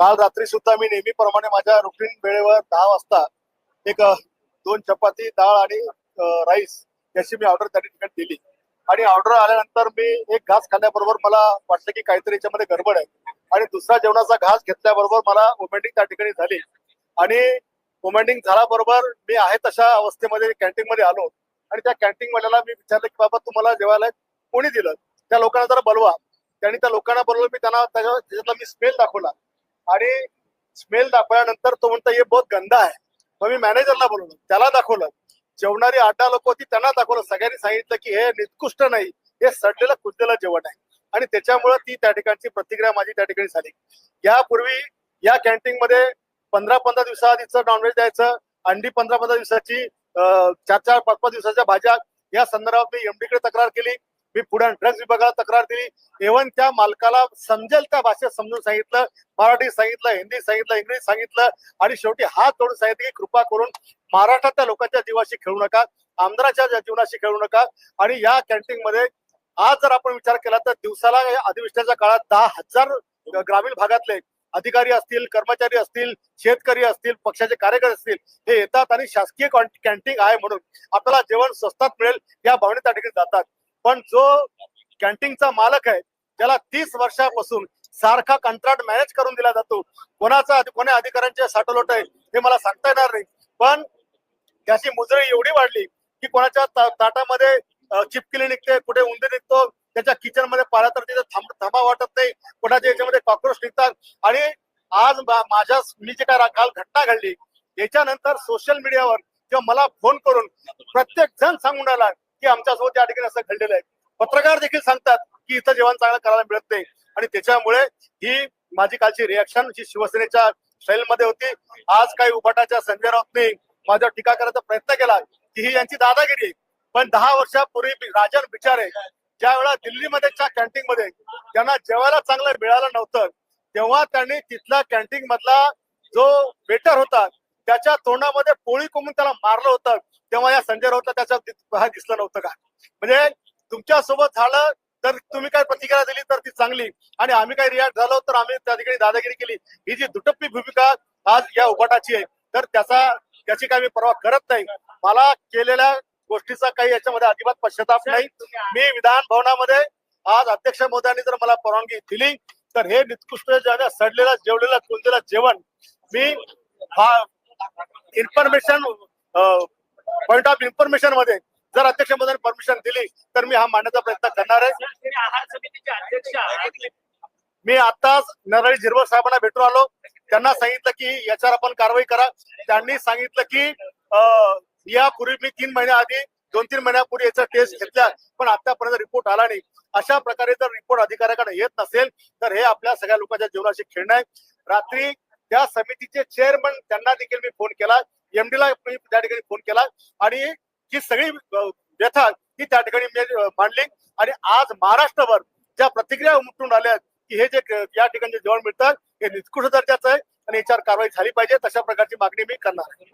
काल रात्री सुद्धा मी नेहमीप्रमाणे माझ्या रुटीन वेळेवर दहा वाजता एक दोन चपाती डाळ आणि राईस याची मी ऑर्डर त्या ठिकाणी दिली. आणि ऑर्डर आल्यानंतर मी एक घास खाल्ल्याबरोबर मला वाटलं की काहीतरी याच्यामध्ये गडबड आहे. आणि दुसरा जेवणाचा घास घेतल्याबरोबर मला वोमेंटिंग त्या ठिकाणी झाली. आणि वोमेंटिंग झाल्याबरोबर मी आहे तशा अवस्थेमध्ये कॅन्टीन मध्ये आलो. आणि त्या कॅन्टीन वाल्याला मी विचारलं की बाबा तुम्हाला जेवायला कोणी दिलं? त्या लोकांना जरा बोलवा. त्यांनी त्या लोकांना बोलवलं मी त्यांना त्याच्या त्याच्यातला मी स्मेल दाखवला. आणि स्मेल दाखवल्यानंतर तो म्हणतो हे बहुत गंदा आहे. मग मी मॅनेजरला बोलवलं. त्याला दाखवलं. जेवणारी आठ लोक होती त्यांना दाखवलं. सगळ्यांनी सांगितलं की हे निकृष्ट नाही. हे सडलेलं कुजलेलं जेवण आहे. आणि त्याच्यामुळे ती त्या ठिकाणची प्रतिक्रिया माझी त्या ठिकाणी झाली. यापूर्वी या कॅन्टीन मध्ये पंधरा पंधरा दिवसाआधीचं नॉनव्हेज द्यायचं अंडी पंधरा पंधरा दिवसाची चार चार पाच पाच दिवसाच्या भाज्या या संदर्भात मी एमडीकडे तक्रार केली. मी पुढे ड्रग्ज विभागाला तक्रार दिली. इव्हन त्या मालकाला समजेल त्या भाषेत समजून सांगितलं. मराठी सांगितलं हिंदी सांगितलं इंग्लिश सांगितलं. आणि शेवटी हात तोडून सांगितलं की कृपा करून महाराष्ट्रातल्या लोकांच्या जीवाशी खेळू नका आमदाराच्या जीवनाशी खेळू नका. आणि या कॅन्टीन मध्ये आज जर आपण विचार केला तर दिवसाला अधिवेशनाच्या काळात दहा हजार ग्रामीण भागातले अधिकारी असतील कर्मचारी असतील शेतकरी असतील पक्षाचे कार्यकर्ते असतील हे येतात आणि शासकीय कॅन्टीन आहे म्हणून आपल्याला जेवण स्वस्तात मिळेल या भावने त्या ठिकाणी जातात. पण जो कॅन्टीनचा मालक आहे त्याला तीस वर्षापासून सारखा कंत्राट मॅनेज करून दिला जातो. कोणाचा कोण्या अधिकाऱ्यांचे साठलोट आहे हे मला सांगता येणार नाही. पण त्याची मुजरी एवढी वाढली की कोणाच्या ताटामध्ये चिपकिली निघते कुठे उंदीर निघतो त्याच्या किचनमध्ये पाला तर तिथे थांब थांबा वाटत नाही कोणाच्या याच्यामध्ये कॉक्रोच निघतात. आणि आज माझ्या मी जे काय काल घटना घडली याच्यानंतर सोशल मीडियावर किंवा मला फोन करून प्रत्येक जण सांगून राहिला की आमच्यासोबत त्या ठिकाणी असं घडलेलं आहे. पत्रकार देखील सांगतात की इथं जेवण चांगलं करायला मिळत नाही. आणि त्याच्यामुळे ही माझी कालची रिॲक्शन जी शिवसेनेच्या स्टाईलमध्ये होती आज काही उभाटाच्या संजय राऊतने माझ्यावर टीका करायचा प्रयत्न केला की ही यांची दादागिरी पण दहा वर्षापूर्वी राजन बिचारे ज्या वेळा दिल्लीमध्येच्या कॅन्टीन मध्ये त्यांना जेवायला चांगलं मिळालं नव्हतं तेव्हा त्यांनी तिथला कॅन्टीन मधला जो वेटर होता त्याच्या तोंडामध्ये पोळी कोंबून त्याला मारलं होतं. तेव्हा या संजय राऊतला त्याच्या हा दिसलं नव्हतं का? म्हणजे तुमच्यासोबत झालं तर तुम्ही काय प्रतिक्रिया दिली तर ती चांगली. आणि आम्ही काय रिॲक्ट झालो तर आम्ही त्या ठिकाणी दादागिरी केली. ही जी दुटप्पी भूमिका आज या उभाटाची आहे तर त्याचा त्याची काही मी परवा करत नाही. मला केलेल्या गोष्टीचा काही याच्यामध्ये अजिबात पश्चाताप नाही. मी विधान भवनामध्ये आज अध्यक्ष महोदयांनी जर मला परवानगी दिली तर हे निकृष्ट सडलेला सडलेलं जेवलेलं जेवण मी हा इन्फॉर्मेशन पॉइंट ऑफ इन्फॉर्मेशनमध्ये जर अध्यक्ष मधून परमिशन दिली तर मी हा मांडण्याचा प्रयत्न करणार आहे. मी आताच नरळी झिरवळ साहेबांना भेटून आलो. त्यांना सांगितलं की याच्यावर आपण कारवाई करा. त्यांनी सांगितलं की यापूर्वी मी तीन महिन्याआधी दोन तीन महिन्यापूर्वी याचा टेस्ट घेतला पण आतापर्यंत रिपोर्ट आला नाही. अशा प्रकारे जर रिपोर्ट अधिकाऱ्याकडे येत नसेल तर हे आपल्या सगळ्या लोकांच्या जीवनाशी खेळणं आहे. रात्री त्या समितीचे चेअरमन त्यांना देखील मी फोन केला. एमडीला मी त्या ठिकाणी फोन केला. आणि ही सगळी व्यथा ही त्या ठिकाणी मी मांडली. आणि आज महाराष्ट्रभर ज्या प्रतिक्रिया उमटून आल्या की हे जे या ठिकाणी जेवण मिळतात हे निकृष्ट दर्जाचं आहे आणि याच्यावर कारवाई झाली पाहिजे तशा प्रकारची मागणी मी करणार